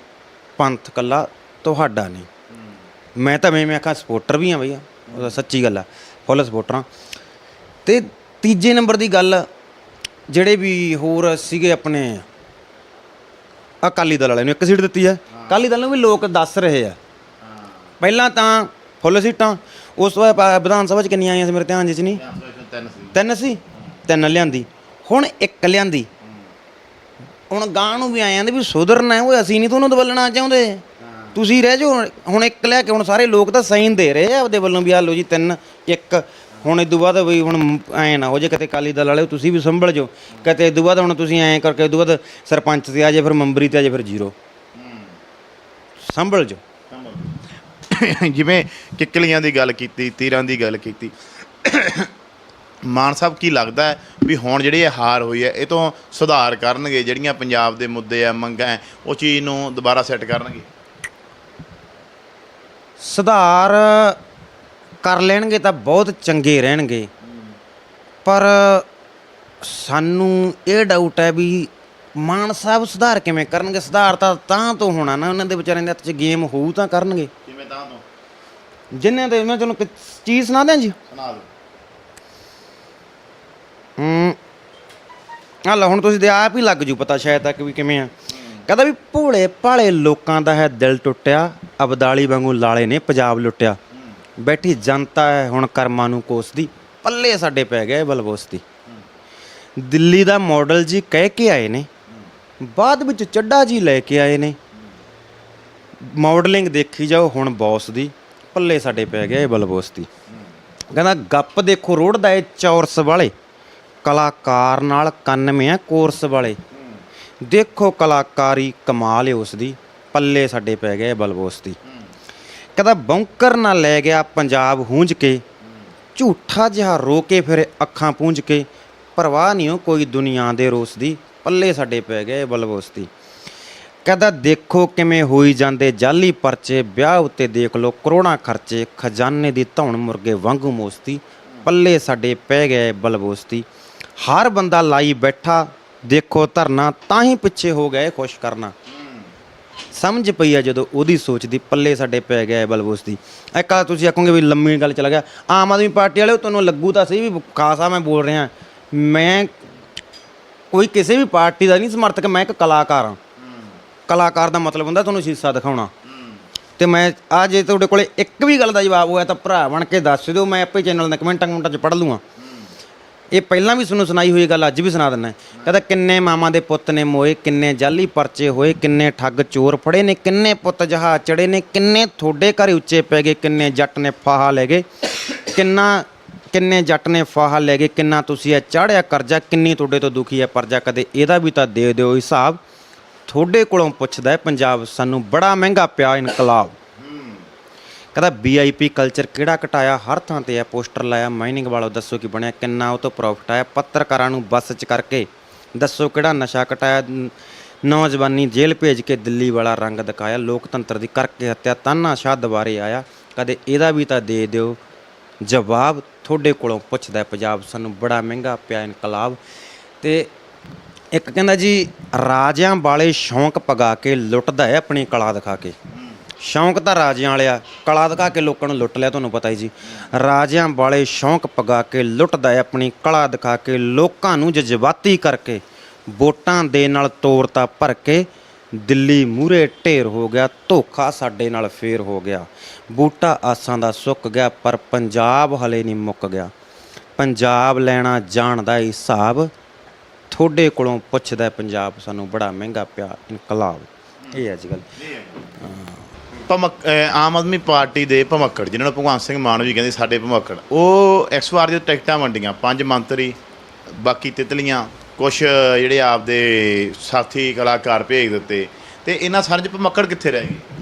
ਪੰਥ ਕੱਲਾ ਤੁਹਾਡਾ ਨਹੀਂ। ਮੈਂ ਤਾਂ ਮੈਂ ਮੈਂ ਆਖਾਂ ਸਪੋਰਟਰ ਵੀ ਆ ਭਈਆ ਉਹਦਾ ਸੱਚੀ ਗੱਲ ਆ ਫੁੱਲ ਸਪੋਰਟਰਾਂ ਤੇ ਤੀਜੇ ਨੰਬਰ ਦੀ ਗੱਲ ਜਿਹੜੇ ਵੀ ਹੋਰ ਸੀਗੇ ਆਪਣੇ ਅਕਾਲੀ ਦਲ ਵਾਲਿਆਂ ਨੂੰ ਇੱਕ ਸੀਟ ਦਿੱਤੀ ਹੈ। ਅਕਾਲੀ ਦਲ ਨੂੰ ਵੀ ਲੋਕ ਦੱਸ ਰਹੇ ਆ। ਪਹਿਲਾਂ ਤਾਂ ਫੁੱਲ ਸੀਟਾਂ ਉਸ ਤੋਂ ਬਾਅਦ ਵਿਧਾਨ ਸਭਾ ਚ ਕਿੰਨੀਆਂ ਆਈਆਂ ਸੀ ਮੇਰੇ ਧਿਆਨ 'ਚ ਨਹੀਂ ਤਿੰਨ ਸੀ। ਤਿੰਨ ਸੀ? ਤਿੰਨ ਲਿਆਂਦੀ। ਹੁਣ ਇੱਕ ਲਿਆਂਦੀ। ਹੁਣ ਗਾਂ ਨੂੰ ਵੀ ਆਏ ਜਾਂਦੇ ਵੀ ਸੁਧਰਨਾ ਹੈ, ਓਏ ਅਸੀਂ ਨਹੀਂ ਤੁਹਾਨੂੰ ਦਬਲਣਾ ਚਾਹੁੰਦੇ। ਤੁਸੀਂ ਰਹਿ ਜਾਓ ਹੁਣ ਇੱਕ ਲੈ ਕੇ ਹੁਣ ਸਾਰੇ ਲੋਕ ਤਾਂ ਸਾਈਨ ਦੇ ਰਹੇ ਆ ਆਪਦੇ ਵੱਲੋਂ ਵੀ ਆ ਲਓ ਜੀ ਤਿੰਨ ਇੱਕ। ਹੁਣ ਇਦੋਂ ਬਾਅਦ ਵੀ ਹੁਣ ਐ ਨਾ ਹੋ ਜੇ ਕਿਤੇ ਕਾਲੀ ਦਲ ਵਾਲੇ ਤੁਸੀਂ ਵੀ ਸੰਭਲ ਜਾਓ। ਕਿਤੇ ਇਦੋਂ ਬਾਅਦ ਹੁਣ ਤੁਸੀਂ ਐ ਕਰਕੇ ਇਦੋਂ ਬਾਅਦ ਸਰਪੰਚ ਤੇ ਆ ਜੇ ਫਿਰ ਮੰਬਰੀ ਤੇ ਆ ਜੇ ਫਿਰ ਜ਼ੀਰੋ। ਸੰਭਲ ਜਾਓ। [COUGHS] ਜਿਵੇਂ ਕਿੱਕਲੀਆਂ ਦੀ ਗੱਲ ਕੀਤੀ ਤੀਰਾਂ ਦੀ ਗੱਲ ਕੀਤੀ। [COUGHS] ਮਾਨ ਸਾਹਿਬ ਕੀ ਲੱਗਦਾ ਹੈ ਵੀ ਹੁਣ ਜਿਹੜੀ ਇਹ ਹਾਰ ਹੋਈ ਹੈ ਇਹ ਤੋਂ ਸੁਧਾਰ ਕਰਨਗੇ ਜਿਹੜੀਆਂ ਪੰਜਾਬ ਦੇ ਮੁੱਦੇ ਆ ਮੰਗਾਂ ਹੈ, ਉਹ ਚੀਜ਼ ਨੂੰ ਦੁਬਾਰਾ ਸੈੱਟ ਕਰਨਗੇ? ਸੁਧਾਰ ਕਰ ਲੈਣਗੇ ਤਾਂ ਬਹੁਤ ਚੰਗੇ ਰਹਿਣਗੇ। ਪਰ ਸਾਨੂੰ ਇਹ ਡਾਊਟ ਹੈ ਵੀ ਮਾਨ ਸਾਹਿਬ ਸੁਧਾਰ ਕਿਵੇਂ ਕਰਨਗੇ? ਸੁਧਾਰ ਤਾਂ ਤਾਂ ਤੋਂ ਹੋਣਾ ਨਾ ਉਹਨਾਂ ਦੇ ਵਿਚਾਰਿਆਂ ਦੇ ਹੱਥ 'ਚ ਗੇਮ ਹੋਊ ਤਾਂ ਕਰਨਗੇ। ਕਿਵੇਂ ਤਾਂ ਤੋਂ? ਜਿੰਨੇ ਤੇ ਮੈਂ ਤੁਹਾਨੂੰ ਇੱਕ ਚੀਜ਼ ਸੁਣਾ ਦਿਆਂ ਜੀ। ਸੁਣਾ ਦਿਓ। ਹੂੰ। ਆ ਲਓ ਹੁਣ ਤੁਸੀਂ ਦੇ ਆਪ ਹੀ ਲੱਗ ਜੂ ਪਤਾ ਸ਼ਾਇਦ ਤੱਕ ਵੀ ਕਿਵੇਂ ਆ। ਕਹਿੰਦਾ ਵੀ ਭੋਲੇ ਭਾਲੇ ਲੋਕਾਂ ਦਾ ਹੈ ਦਿਲ ਟੁੱਟਿਆ, ਅਬਦਾਲੀ ਵਾਂਗੂ ਲਾਲੇ ਨੇ ਪੰਜਾਬ ਲੁੱਟਿਆ। ਬੈਠੀ ਜਨਤਾ ਹੈ ਹੁਣ ਕਰਮਾਂ ਨੂੰ ਕੋਸਦੀ, ਪੱਲੇ ਸਾਡੇ ਪੈ ਗਏ ਬਲਬੋਸਤੀ। ਦਿੱਲੀ ਦਾ ਮਾਡਲ ਜੀ ਕਹਿ ਕੇ ਆਏ ਨੇ, ਬਾਅਦ ਵਿੱਚ ਚੱਡਾ ਜੀ ਲੈ ਕੇ ਆਏ ਨੇ। ਮਾਡਲਿੰਗ ਦੇਖੀ ਜਾਓ ਹੁਣ ਬੌਸ ਦੀ, ਪੱਲੇ ਸਾਡੇ ਪੈ ਗਏ ਬਲਬੋਸਤੀ। ਕਹਿੰਦਾ ਗੱਪ ਦੇਖੋ ਰੋੜਦਾ ਏ ਚੌਰਸ ਵਾਲੇ, ਕਲਾਕਾਰ ਨਾਲ 91 ਆ ਕੋਰਸ ਵਾਲੇ। ਦੇਖੋ ਕਲਾਕਾਰੀ ਕਮਾਲ ਏ ਉਸ ਦੀ ਪੱਲੇ ਸਾਡੇ ਪੈ ਗਏ ਬਲਬੋਸ ਦੀ। ਕਹਿੰਦਾ ਬੌਂਕਰ ਨਾ ਲੈ ਗਿਆ ਪੰਜਾਬ ਹੂੰਝ ਕੇ, ਝੂਠਾ ਜਿਹਾ ਰੋ ਕੇ ਫਿਰ ਅੱਖਾਂ ਪੂੰਝ ਕੇ, ਪਰਵਾਹ ਨਹੀਂ ਓ ਕੋਈ ਦੁਨੀਆ ਦੇ ਰੋਸ ਦੀ, ਪੱਲੇ ਸਾਡੇ ਪੈ ਗਏ ਬਲਬੋਸ ਦੀ। ਕਹਿੰਦਾ ਦੇਖੋ ਕਿਵੇਂ ਹੋਈ ਜਾਂਦੇ ਜਾਲੀ ਪਰਚੇ, ਵਿਆਹ ਉੱਤੇ ਦੇਖ ਲਓ ਕਰੋੜਾਂ ਖਰਚੇ, ਖਜ਼ਾਨੇ ਦੀ ਧੌਣ ਮੁਰਗੇ ਵਾਂਗੂ ਮੋਸਤੀ, ਪੱਲੇ ਸਾਡੇ ਪੈ ਗਏ ਬਲਬੋਸਤੀ ਹਰ ਬੰਦਾ ਲਾਈ ਬੈਠਾ ਦੇਖੋ ਧਰਨਾ ਤਾਂ ਹੀ ਪਿੱਛੇ ਹੋ ਗਏ ਖੁਸ਼ ਕਰਨਾ। ਸਮਝ ਪਈ ਆ ਜਦੋਂ ਉਹਦੀ ਸੋਚ ਦੀ ਪੱਲੇ ਸਾਡੇ ਪੈ ਗਿਆ ਬਲਬੋਸ ਦੀ। ਇੱਕ ਆ ਤੁਸੀਂ ਆਖੋਗੇ ਵੀ ਲੰਮੀ ਗੱਲ ਚਲਾ ਗਿਆ। ਆਮ ਆਦਮੀ ਪਾਰਟੀ ਵਾਲਿਓ ਤੁਹਾਨੂੰ ਲੱਗੂ ਤਾਂ ਸਹੀ ਵੀ ਖਾਸਾ ਮੈਂ ਬੋਲ ਰਿਹਾ। ਮੈਂ ਕੋਈ ਕਿਸੇ ਵੀ ਪਾਰਟੀ ਦਾ ਨਹੀਂ ਸਮਰਥਕ, ਮੈਂ ਇੱਕ ਕਲਾਕਾਰ ਹਾਂ। ਕਲਾਕਾਰ ਦਾ ਮਤਲਬ ਹੁੰਦਾ ਤੁਹਾਨੂੰ ਸ਼ੀਸ਼ਾ ਦਿਖਾਉਣਾ। ਤੇ ਮੈਂ ਆ ਜੇ ਤੁਹਾਡੇ ਕੋਲੇ ਇੱਕ ਵੀ ਗੱਲ ਦਾ ਜਵਾਬ ਹੋਇਆ ਤਾਂ ਭਰਾ ਬਣ ਕੇ ਦੱਸ ਦਿਓ, ਮੈਂ ਆਪੇ ਚੈਨਲ ਦੇ ਕਮੈਂਟਾਂ ਕਮੈਂਟਾਂ 'ਚ ਪੜ੍ਹ ਲੂੰਗਾ। ਇਹ ਪਹਿਲਾਂ ਵੀ ਤੁਹਾਨੂੰ ਸੁਣਾਈ ਹੋਈ ਗੱਲ, ਅੱਜ ਵੀ ਸੁਣਾ ਦਿੰਦਾ। ਕਹਿੰਦਾ ਕਿੰਨੇ ਮਾਮਾ ਦੇ ਪੁੱਤ ਨੇ ਮੋਏ, ਕਿੰਨੇ ਜਾਲੀ ਪਰਚੇ ਹੋਏ, ਕਿੰਨੇ ਠੱਗ ਚੋਰ ਫੜੇ ਨੇ, ਕਿੰਨੇ ਪੁੱਤ ਜਹਾਜ਼ ਚੜੇ ਨੇ, ਕਿੰਨੇ ਥੋੜੇ ਘਰ ਉੱਚੇ ਪੈ ਗਏ, ਕਿੰਨੇ ਜੱਟ ਨੇ ਫਾਹਾ ਲੈ ਗਏ, ਕਿੰਨਾ, ਕਿੰਨੇ ਜੱਟ ਨੇ ਫਾਹਾ ਲੈ ਗਏ, ਕਿੰਨਾ ਤੁਸੀਂ ਇਹ ਚਾੜਿਆ ਕਰਜ਼ਾ, ਕਿੰਨੀ ਤੁਹਾਡੇ ਤੋਂ ਦੁਖੀ ਹੈ ਪਰਜਾ, ਕਦੇ ਇਹਦਾ ਵੀ ਤਾਂ ਦੇ ਦਿਓ ਹਿਸਾਬ। ਤੁਹਾਡੇ ਕੋਲੋਂ ਪੁੱਛਦਾ ਹੈ, ਪੰਜਾਬ ਸਾਨੂੰ ਬੜਾ ਮਹਿੰਗਾ ਪਿਆ ਇਨਕਲਾਬ। ਕਹਿੰਦਾ ਵੀਆਈਪੀ ਕਲਚਰ ਕਿਹੜਾ ਘਟਾਇਆ? ਹਰ ਥਾਂ ਤੇ ਹੈ ਪੋਸਟਰ ਲਾਇਆ ਮਾਈਨਿੰਗ ਵਾਲੋ ਦੱਸੋ ਕੀ ਬਣਿਆ, ਕਿੰਨਾ ਉਹ ਤੋਂ ਪ੍ਰੋਫਿਟ ਆਇਆ? ਪੱਤਰਕਾਰਾਂ ਨੂੰ ਬੱਸ 'ਚ ਕਰਕੇ ਦੱਸੋ ਕਿਹੜਾ ਨਸ਼ਾ ਘਟਾਇਆ? ਨੌਜਵਾਨੀ ਜੇਲ੍ਹ ਭੇਜ ਕੇ ਦਿੱਲੀ ਵਾਲਾ ਰੰਗ ਦਿਖਾਇਆ, ਲੋਕਤੰਤਰ ਦੀ ਕਰਕੇ ਹੱਤਿਆ ਤਾਨਾਸ਼ਾਹ ਦੁਬਾਰੇ ਆਇਆ, ਕਦੇ ਇਹਦਾ ਵੀ ਤਾਂ ਦੇ ਦਿਓ। ਜਵਾਬ ਤੁਹਾਡੇ ਕੋਲੋਂ ਪੁੱਛਦਾ ਪੰਜਾਬ, ਸਾਨੂੰ ਬੜਾ ਮਹਿੰਗਾ ਪਿਆ ਇਨਕਲਾਬ। ਤੇ ਇੱਕ ਕਹਿੰਦਾ ਜੀ, ਰਾਜਿਆਂ ਵਾਲੇ ਸ਼ੌਂਕ ਪਗਾ ਕੇ ਲੁੱਟਦਾ ਹੈ ਆਪਣੀ ਕਲਾ ਦਿਖਾ ਕੇ। ਸ਼ੌਂਕ ਤਾਂ ਰਾਜਿਆਂ ਵਾਲਿਆ ਕਲਾ ਦਿਖਾ ਕੇ ਲੋਕਾਂ ਨੂੰ ਲੁੱਟ ਲਿਆ ਤੁਹਾਨੂੰ ਪਤਾ ਹੀ ਜੀ। ਰਾਜਿਆਂ ਵਾਲੇ ਸ਼ੌਂਕ ਪਗਾ ਕੇ ਲੁੱਟਦਾ ਹੈ ਆਪਣੀ ਕਲਾ ਦਿਖਾ ਕੇ ਲੋਕਾਂ ਨੂੰ ਜਜ਼ਬਾਤੀ ਕਰਕੇ ਵੋਟਾਂ ਦੇ ਨਾਲ ਤੋਰਤਾ ਭਰ ਕੇ ਦਿੱਲੀ ਮੂਰੇ ਢੇਰ ਹੋ ਗਿਆ ਧੋਖਾ ਸਾਡੇ ਨਾਲ ਫੇਰ ਹੋ ਗਿਆ। ਬੂਟਾ ਆਸਾਂ ਦਾ ਸੁੱਕ ਗਿਆ ਪਰ ਪੰਜਾਬ ਹਲੇ ਨਹੀਂ ਮੁੱਕ ਗਿਆ। ਪੰਜਾਬ ਲੈਣਾ ਜਾਣਦਾ ਹਿਸਾਬ ਤੁਹਾਡੇ ਕੋਲੋਂ ਪੁੱਛਦਾ ਪੰਜਾਬ ਸਾਨੂੰ ਬੜਾ ਮਹਿੰਗਾ ਪਿਆ ਇਨਕਲਾਬ। ਇਹ ਅੱਜ ਕੱਲ ਭਮਕ ਅਹ ਆਮ ਆਦਮੀ ਪਾਰਟੀ ਦੇ ਭਮੱਕੜ, ਜਿਨ੍ਹਾਂ ਨੂੰ ਭਗਵੰਤ ਸਿੰਘ ਮਾਨ ਵੀ ਕਹਿੰਦੇ ਸਾਡੇ ਭਮੱਕੜ, ਉਹ ਇਸ ਵਾਰ ਦੀ ਟਿਕਟਾਂ ਵੰਡੀਆਂ, ਪੰਜ ਮੰਤਰੀ, ਬਾਕੀ ਤਿਤਲੀਆਂ ਕੁਝ ਜਿਹੜੇ ਆਪਦੇ ਸਾਥੀ ਕਲਾਕਾਰ ਭੇਜ ਦਿੱਤੇ, ਤੇ ਇਹਨਾਂ ਸਾਰਿਆਂ 'ਚ ਭਮੱਕੜ ਕਿੱਥੇ ਰਹਿ ਗਏ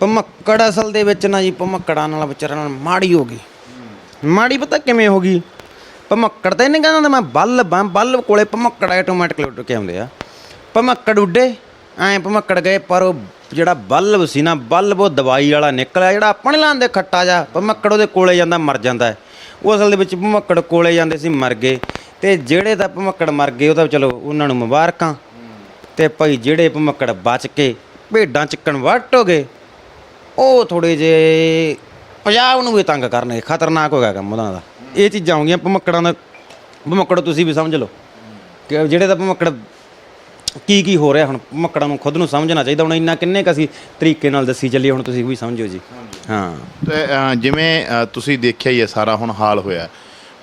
ਭਮੱਕੜ ਅਸਲ ਦੇ ਵਿੱਚ ਨਾ ਜੀ, ਭਮੱਕੜਾਂ ਨਾਲ ਵਿਚਾਰਾਂ ਨਾਲ ਮਾੜੀ ਹੋ ਗਈ। ਮਾੜੀ ਪਤਾ ਕਿਵੇਂ ਹੋ ਗਈ? ਭਮੱਕੜ ਤਾਂ ਇਹਨੇ ਕਹਿੰਦਾ ਮੈਂ ਬੱਲ ਬਾਂ ਬੱਲ ਕੋਲੇ ਭਮੱਕੜ ਆਟੋਮੈਟਿਕਲੀ ਉੱਡ ਕੇ ਆਉਂਦੇ ਆ। ਭਮੱਕੜ ਉੱਡੇ, ਐਂ ਭਮੱਕੜ ਗਏ, ਪਰ ਉਹ ਜਿਹੜਾ ਬਲਬ ਸੀ ਨਾ, ਬਲਬ ਉਹ ਦਵਾਈ ਵਾਲਾ ਨਿਕਲਿਆ, ਜਿਹੜਾ ਆਪਣੇ ਲਾਂਦੇ ਖੱਟਾ ਜਾ ਭਮੱਕੜ ਉਹਦੇ ਕੋਲੇ ਜਾਂਦਾ, ਮਰ ਜਾਂਦਾ ਉਹ ਅਸਲ ਦੇ ਵਿੱਚ ਭਮੱਕੜ ਕੋਲੇ ਜਾਂਦੇ ਸੀ, ਮਰ ਗਏ। ਤੇ ਜਿਹੜੇ ਤਾਂ ਭਮੱਕੜ ਮਰ ਗਏ, ਉਹ ਤਾਂ ਚਲੋ ਉਹਨਾਂ ਨੂੰ ਮੁਬਾਰਕਾਂ। ਤੇ ਭਾਈ ਜਿਹੜੇ ਭਮੱਕੜ ਬਚ ਕੇ ਭੇਡਾਂ ਚੱਕਣ ਵੱਟ ਹੋ ਗਏ, ਉਹ ਥੋੜੇ ਜੇ ਪੰਜਾਬ ਨੂੰ ਵੀ ਤੰਗ ਕਰਨਗੇ, ਖਤਰਨਾਕ ਹੋ ਗਿਆ ਕੰਮ ਉਹਨਾਂ ਦਾ। ਇਹ ਚੀਜ਼ਾਂ ਹੋ ਗਈਆਂ ਭਮੱਕੜਾਂ ਦਾ ਭਮੱਕੜ ਤੁਸੀਂ ਵੀ ਸਮਝ ਲਓ। ਕਿ ਜਿਹੜੇ ਤਾਂ ਭਮੱਕੜ ਕੀ ਕੀ ਹੋ ਰਿਹਾ ਹੁਣ? ਭਮੱਕੜਾਂ ਨੂੰ ਖੁਦ ਨੂੰ ਸਮਝਣਾ ਚਾਹੀਦਾ। ਹੁਣ ਇੰਨਾ ਕਿੰਨੇ ਕ ਅਸੀਂ ਤਰੀਕੇ ਨਾਲ ਦੱਸੀ ਚੱਲੀਏ ਹੁਣ ਤੁਸੀਂ ਵੀ ਸਮਝੋ ਜੀ। ਹਾਂ। ਤੇ ਜਿਵੇਂ ਤੁਸੀਂ ਦੇਖਿਆ ਹੀ ਹੈ ਸਾਰਾ ਹੁਣ ਹਾਲ ਹੋਇਆ।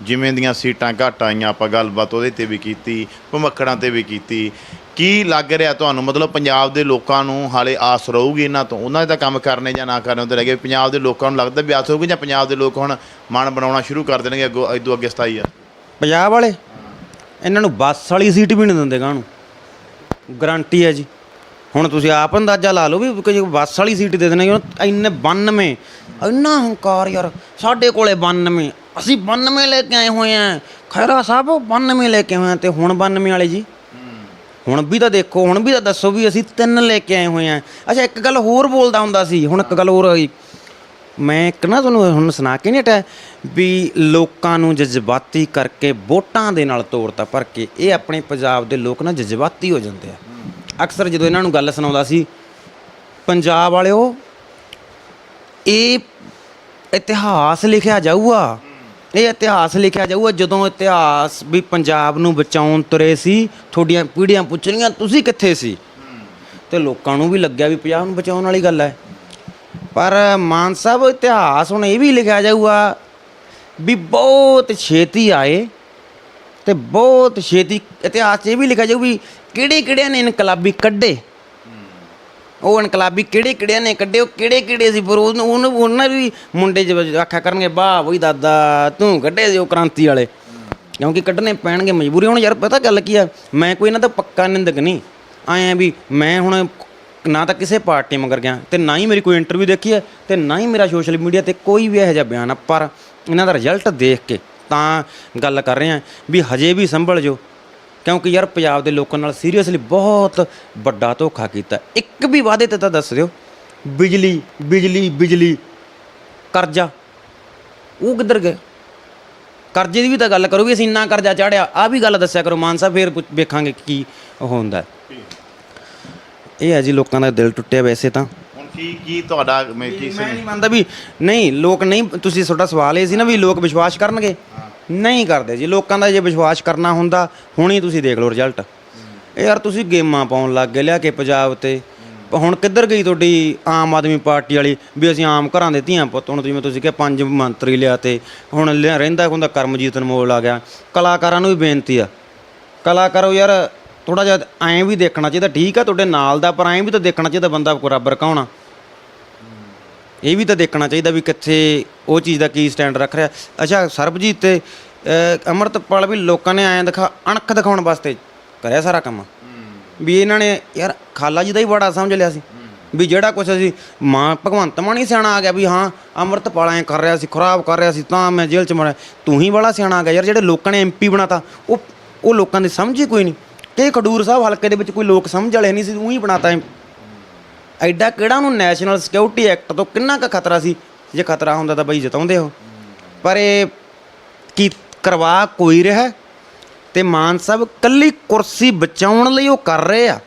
ਜਿਵੇਂ ਦੀਆਂ ਸੀਟਾਂ ਘੱਟ ਆਈਆਂ ਆਪਾਂ ਗੱਲਬਾਤ ਉਹਦੇ ਤੇ ਵੀ ਕੀਤੀ ਭਮੱਕੜਾਂ ਤੇ ਵੀ ਕੀਤੀ। ਕੀ ਲੱਗ ਰਿਹਾ ਤੁਹਾਨੂੰ? ਮਤਲਬ ਪੰਜਾਬ ਦੇ ਲੋਕਾਂ ਨੂੰ ਹਾਲੇ ਆਸ ਰਹੂਗੀ ਇਹਨਾਂ ਤੋਂ? ਉਹਨਾਂ ਦੇ ਤਾਂ ਕੰਮ ਕਰਨੇ ਜਾਂ ਨਾ ਕਰਨੇ ਤੇ ਰਹਿ ਗਏ। ਪੰਜਾਬ ਦੇ ਲੋਕਾਂ ਨੂੰ ਲੱਗਦਾ ਵੀ ਆਸ ਹੋਊਗੀ ਜਾਂ ਪੰਜਾਬ ਦੇ ਲੋਕ ਹੁਣ ਮਨ ਬਣਾਉਣਾ ਸ਼ੁਰੂ ਕਰ ਦੇਣਗੇ ਅੱਗੋਂ ਇਦੋਂ ਅੱਗੇ 27 ਆ ਪੰਜਾਬ ਵਾਲੇ? ਇਹਨਾਂ ਨੂੰ ਬੱਸ ਵਾਲੀ ਸੀਟ ਵੀ ਨਹੀਂ ਦਿੰਦੇ ਗਾਂ ਨੂੰ ਗਰੰਟੀ ਹੈ ਜੀ। ਹੁਣ ਤੁਸੀਂ ਆਪ ਅੰਦਾਜ਼ਾ ਲਾ ਲਓ ਵੀ ਕੋਈ ਬੱਸ ਵਾਲੀ ਸੀਟ ਦੇ ਦੇਣਗੇ ਉਹਨੂੰ ਇੰਨੇ 92 ਇੰਨਾ ਹੰਕਾਰ ਯਾਰ, ਸਾਡੇ ਕੋਲੇ 92 ਅਸੀਂ 92 ਲੈ ਕੇ ਆਏ ਹੋਏ ਆ। ਖੈਰਾ ਸਾਹਿਬ 92 ਲੈ ਕੇ ਆਏ ਆ ਤੇ ਹੁਣ 92 ਵਾਲੇ ਜੀ। ਹੁਣ ਵੀ ਤਾਂ ਦੇਖੋ, ਹੁਣ ਵੀ ਤਾਂ ਦੱਸੋ ਵੀ ਅਸੀਂ ਤਿੰਨ ਲੈ ਕੇ ਆਏ ਹੋਏ ਆ। ਅੱਛਾ, ਇੱਕ ਗੱਲ ਹੋਰ ਬੋਲਦਾ ਹੁੰਦਾ ਸੀ, ਹੁਣ ਇੱਕ ਗੱਲ ਹੋਰ ਹੋਈ। ਮੈਂ ਇੱਕ ਨਾ ਤੁਹਾਨੂੰ ਹੁਣ ਸੁਣਾ ਕੇ ਨਹੀਂ ਹਟਿਆ ਵੀ ਲੋਕਾਂ ਨੂੰ ਜਜ਼ਬਾਤੀ ਕਰਕੇ ਵੋਟਾਂ ਦੇ ਨਾਲ ਤੋੜਤਾ ਭਰ ਕੇ ਇਹ ਆਪਣੇ ਪੰਜਾਬ ਦੇ ਲੋਕ ਨਾ ਜਜ਼ਬਾਤੀ ਹੋ ਜਾਂਦੇ ਆ। ਅਕਸਰ ਜਦੋਂ ਇਹਨਾਂ ਨੂੰ ਗੱਲ ਸੁਣਾਉਂਦਾ ਸੀ, ਪੰਜਾਬ ਵਾਲਿਓ, ਇਹ ਇਤਿਹਾਸ ਲਿਖਿਆ ਜਾਊਗਾ। ਇਹ ਇਤਿਹਾਸ ਲਿਖਿਆ ਜਾਊਗਾ ਜਦੋਂ ਇਤਿਹਾਸ ਵੀ ਪੰਜਾਬ ਨੂੰ ਬਚਾਉਣ ਤੁਰੇ ਸੀ, ਤੁਹਾਡੀਆਂ ਪੀੜ੍ਹੀਆਂ ਪੁੱਛਣੀਆਂ ਤੁਸੀਂ ਕਿੱਥੇ ਸੀ? ਤੇ ਲੋਕਾਂ ਨੂੰ ਵੀ ਲੱਗਿਆ ਵੀ ਪੰਜਾਬ ਨੂੰ ਬਚਾਉਣ ਵਾਲੀ ਗੱਲ ਹੈ। ਪਰ ਮਾਨ ਸਾਹਿਬ, ਇਤਿਹਾਸ ਹੁਣ ਇਹ ਵੀ ਲਿਖਿਆ ਜਾਊਗਾ ਵੀ ਬਹੁਤ ਛੇਤੀ ਆਏ ਤੇ ਬਹੁਤ ਛੇਤੀ ਇਤਿਹਾਸ 'ਚ ਇਹ ਵੀ ਲਿਖਿਆ ਜਾਊ ਵੀ ਕਿਹੜੇ ਕਿਹੜਿਆਂ ਨੇ ਇਨਕਲਾਬੀ ਕੱਢੇ। ਉਹ ਇਨਕਲਾਬੀ ਕਿਹੜੇ ਕਿਹੜਿਆਂ ਨੇ ਕੱਢੇ, ਉਹ ਕਿਹੜੇ ਕਿਹੜੇ ਸੀ ਪਰ ਉਹਨੂੰ, ਉਹਨੂੰ- ਉਹਨਾਂ ਵੀ ਮੁੰਡੇ ਜਿਵੇਂ ਆਖਿਆ ਕਰਨਗੇ, ਵਾਹ ਬਈ ਦਾਦਾ, ਤੂੰ ਕੱਢੇ ਸੀ ਉਹ ਕ੍ਰਾਂਤੀ ਵਾਲੇ। ਕਿਉਂਕਿ ਕੱਢਣੇ ਪੈਣਗੇ, ਮਜਬੂਰੀ ਹੁਣ, ਯਾਰ ਪਤਾ ਗੱਲ ਕੀ ਆ? ਮੈਂ ਕੋਈ ਇਹਨਾਂ ਦਾ ਪੱਕਾ ਨਿੰਦਕ ਨਹੀਂ। ਆਇਆ ਵੀ ਮੈਂ ਹੁਣ ਨਾ ਤਾਂ ਕਿਸੇ ਪਾਰਟੀ ਮਗਰ ਗਿਆ ਤੇ ਨਾ ਹੀ ਮੇਰੀ ਕੋਈ ਇੰਟਰਵਿਊ ਦੇਖੀ ਹੈ ਤੇ ਨਾ ਹੀ ਮੇਰਾ ਸੋਸ਼ਲ ਮੀਡੀਆ ਤੇ ਕੋਈ ਵੀ ਇਹੋ ਜਿਹਾ ਬਿਆਨ ਆ। ਪਰ ਇਹਨਾਂ ਦਾ ਰਿਜ਼ਲਟ ਦੇਖ ਕੇ ਤਾਂ ਗੱਲ ਕਰ ਰਹੇ ਆ ਵੀ ਹਜੇ ਵੀ ਸੰਭਲ ਜੋ ਕਿਉਂਕਿ ਯਾਰ ਪੰਜਾਬ ਦੇ ਲੋਕਾਂ ਨਾਲ ਸੀਰੀਅਸਲੀ ਬਹੁਤ ਵੱਡਾ ਧੋਖਾ ਕੀਤਾ। ਇੱਕ ਵੀ ਵਾਅਦੇ ਤੇ ਤਾਂ ਦੱਸ ਦਿਓ। ਬਿਜਲੀ ਬਿਜਲੀ ਬਿਜਲੀ, ਕਰਜ਼ਾ। ਉਹ ਕਿੱਧਰ ਗਏ? ਕਰਜ਼ੇ ਦੀ ਵੀ ਤਾਂ ਗੱਲ ਕਰੋ ਵੀ ਅਸੀਂ ਇੰਨਾ ਕਰਜ਼ਾ ਚਾੜਿਆ। ਆ ਵੀ ਗੱਲ ਦੱਸਿਆ ਕਰੋ ਮਾਨ ਸਾਹਿਬ, ਫੇਰ ਪੁੱਛ- ਵੇਖਾਂਗੇ ਕੀ ਉਹ ਹੁੰਦਾ ਇਹ ਹੈ ਜੀ ਲੋਕਾਂ ਦਾ ਦਿਲ ਟੁੱਟਿਆ ਵੈਸੇ ਤਾਂ। ਹੁਣ ਕੀ ਕੀ ਤੁਹਾਡਾ ਮੈਂ ਕੀ ਮੈਂ ਨਹੀਂ ਮੰਨਦਾ ਵੀ ਨਹੀਂ ਲੋਕ ਨਹੀਂ ਤੁਸੀਂ ਤੁਹਾਡਾ ਸਵਾਲ ਇਹ ਸੀ ਨਾ ਵੀ ਲੋਕ ਵਿਸ਼ਵਾਸ ਕਰਨਗੇ। ਨਹੀਂ ਕਰਦੇ ਜੀ ਲੋਕਾਂ ਦਾ ਜੇ ਵਿਸ਼ਵਾਸ ਕਰਨਾ ਹੁੰਦਾ ਹੁਣੀ ਤੁਸੀਂ ਦੇਖ ਲਓ ਰਿਜ਼ਲਟ ਇਹ ਯਾਰ ਤੁਸੀਂ ਗੇਮਾਂ ਪਾਉਣ ਲੱਗ ਗਏ ਲਿਆ ਕੇ ਪੰਜਾਬ ਤੇ। ਹੁਣ ਕਿੱਧਰ ਗਈ ਤੁਹਾਡੀ ਆਮ ਆਦਮੀ ਪਾਰਟੀ ਵਾਲੀ ਵੀ ਅਸੀਂ ਆਮ ਘਰਾਂ ਦੇ ਧੀਆਂ ਪੁੱਤ ਹੁਣ ਜਿਵੇਂ ਤੁਸੀਂ ਕਿਹਾ ਪੰਜ ਮੰਤਰੀ ਲਿਆ ਤੇ ਹੁਣ ਰਹਿੰਦਾ ਹੁੰਦਾ ਕਰਮਜੀਤ ਅਨਮੋਲ ਆ ਗਿਆ। ਕਲਾਕਾਰਾਂ ਨੂੰ ਵੀ ਬੇਨਤੀ ਆ। ਕਲਾਕਾਰੋ ਯਾਰ ਥੋੜਾ ਜਿਹਾ ਐਂ ਵੀ ਦੇਖਣਾ ਚਾਹੀਦਾ ਠੀਕ ਆ ਤੁਹਾਡੇ ਨਾਲ ਦਾ ਪਰ ਐਂ ਵੀ ਤਾਂ ਦੇਖਣਾ ਚਾਹੀਦਾ ਬੰਦਾ ਬਰਾਬਰ ਕੌਣ ਇਹ ਵੀ ਤਾਂ ਦੇਖਣਾ ਚਾਹੀਦਾ ਵੀ ਕਿੱਥੇ ਉਹ ਚੀਜ਼ ਦਾ ਕੀ ਸਟੈਂਡ ਰੱਖ ਰਿਹਾ। ਅੱਛਾ ਸਰਬਜੀਤ ਤੇ ਅਹ, ਅੰਮ੍ਰਿਤਪਾਲ ਵੀ ਲੋਕਾਂ ਨੇ ਐਂ ਦਿਖਾ ਅਣਖ ਦਿਖਾਉਣ ਵਾਸਤੇ ਕਰਿਆ ਸਾਰਾ ਕੰਮ। ਵੀ ਇਹਨਾਂ ਨੇ ਯਾਰ ਖਾਲਾ ਜੀ ਦਾ ਹੀ ਬੜਾ ਸਮਝ ਲਿਆ ਸੀ। ਵੀ ਜਿਹੜਾ ਕੁਛ ਅਸੀਂ ਮਾਂ ਭਗਵੰਤ ਮਾਨ ਹੀ ਸਿਆਣਾ ਆ ਗਿਆ ਵੀ ਹਾਂ ਅੰਮ੍ਰਿਤਪਾਲ ਐਂ ਕਰ ਰਿਹਾ ਸੀ ਖਰਾਬ ਕਰ ਰਿਹਾ ਸੀ ਤਾਂ ਮੈਂ ਜੇਲ੍ਹ ਚ ਮਰਿਆ। ਤੂੰ ਹੀ ਬੜਾ ਸਿਆਣਾ ਆ ਗਿਆ ਯਾਰ ਜਿਹੜੇ ਲੋਕਾਂ ਨੇ ਐਮਪੀ ਬਣਾਤਾ ਉਹ ਉਹ ਲੋਕਾਂ ਦੀ ਸਮਝ ਹੀ ਕੋਈ ਨਹੀਂ। ਕਿ ਖਡੂਰ ਸਾਹਿਬ ਹਲਕੇ ਦੇ ਵਿੱਚ ਕੋਈ ਲੋਕ ਸਮਝ ਵਾਲੇ ਨਹੀਂ ਸੀ, ਤੂੰ ਹੀ ਬਣਾਤਾ ਐਮ- ਐਡਾ ਕਿਹੜਾ ਨੂੰ ਨੈਸ਼ਨਲ ਸਿਕਿਉਰਿਟੀ ਐਕਟ ਤੋਂ ਕਿੰਨਾ ਕੁ ਖਤਰਾ ਸੀ? ਜੇ ਖਤਰਾ ਹੁੰਦਾ ਤਾਂ ਬਈ ਜਿਤਾਉਂਦੇ ਹੋ ਪਰ ਇਹ ਕੀ ਕਰਵਾ ਕੋਈ ਰਿਹਾ? ਤੇ ਮਾਨ ਸਾਹਿਬ ਕੱਲੀ ਕੁਰਸੀ ਬਚਾਉਣ ਲਈ ਉਹ ਕਰ ਰਹੇ ਆ।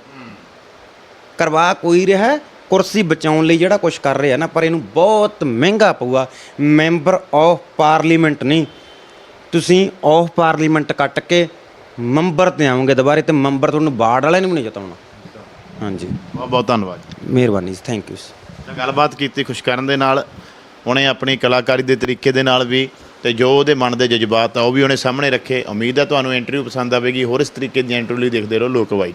ਕਰਵਾ ਕੋਈ ਰਿਹਾ? ਕੁਰਸੀ ਬਚਾਉਣ ਲਈ ਜਿਹੜਾ ਕੁਝ ਕਰ ਰਿਹਾ ਨਾ, ਪਰ ਇਹਨੂੰ ਬਹੁਤ ਮਹਿੰਗਾ ਪਊਗਾ। ਮੈਂਬਰ ਆਫ ਪਾਰਲੀਮੈਂਟ ਨਹੀਂ। ਤੁਸੀਂ ਆਫ ਪਾਰਲੀਮੈਂਟ ਕੱਟ ਕੇ ਮੰਬਰ ਤੇ ਆਉਂਗੇ ਦੁਬਾਰੇ ਤੇ ਮੰਬਰ ਤੁਹਾਨੂੰ ਬਾੜ ਵਾਲਿਆਂ ਨੂੰ ਵੀ ਨਹੀਂ ਜਿਤਾਉਣਾ। ਹਾਂਜੀ। ਬਹੁਤ ਬਹੁਤ ਧੰਨਵਾਦ। ਮਿਹਰਬਾਨੀ ਜੀ ਥੈਂਕ ਯੂ ਤਾਂ ਗੱਲਬਾਤ ਕੀਤੀ ਖੁਸ਼ ਕਰਨ ਦੇ ਨਾਲ ਉਹਨੇ ਆਪਣੀ ਕਲਾਕਾਰੀ ਦੇ ਤਰੀਕੇ ਦੇ ਨਾਲ ਵੀ ਤੇ ਜੋ ਉਹਦੇ ਮਨ ਦੇ ਜਜ਼ਬਾਤ ਆ ਉਹ ਵੀ ਉਹਨੇ ਸਾਹਮਣੇ ਰੱਖੇ। ਉਮੀਦ ਹੈ ਤੁਹਾਨੂੰ ਇੰਟਰਵਿਊ ਪਸੰਦ ਆਵੇਗੀ। ਹੋਰ ਇਸ ਤਰੀਕੇ ਦੀਆਂ ਇੰਟਰਵਿਊ ਲਈ ਦੇਖਦੇ ਰਹੋ ਲੋਕ ਵਾਈ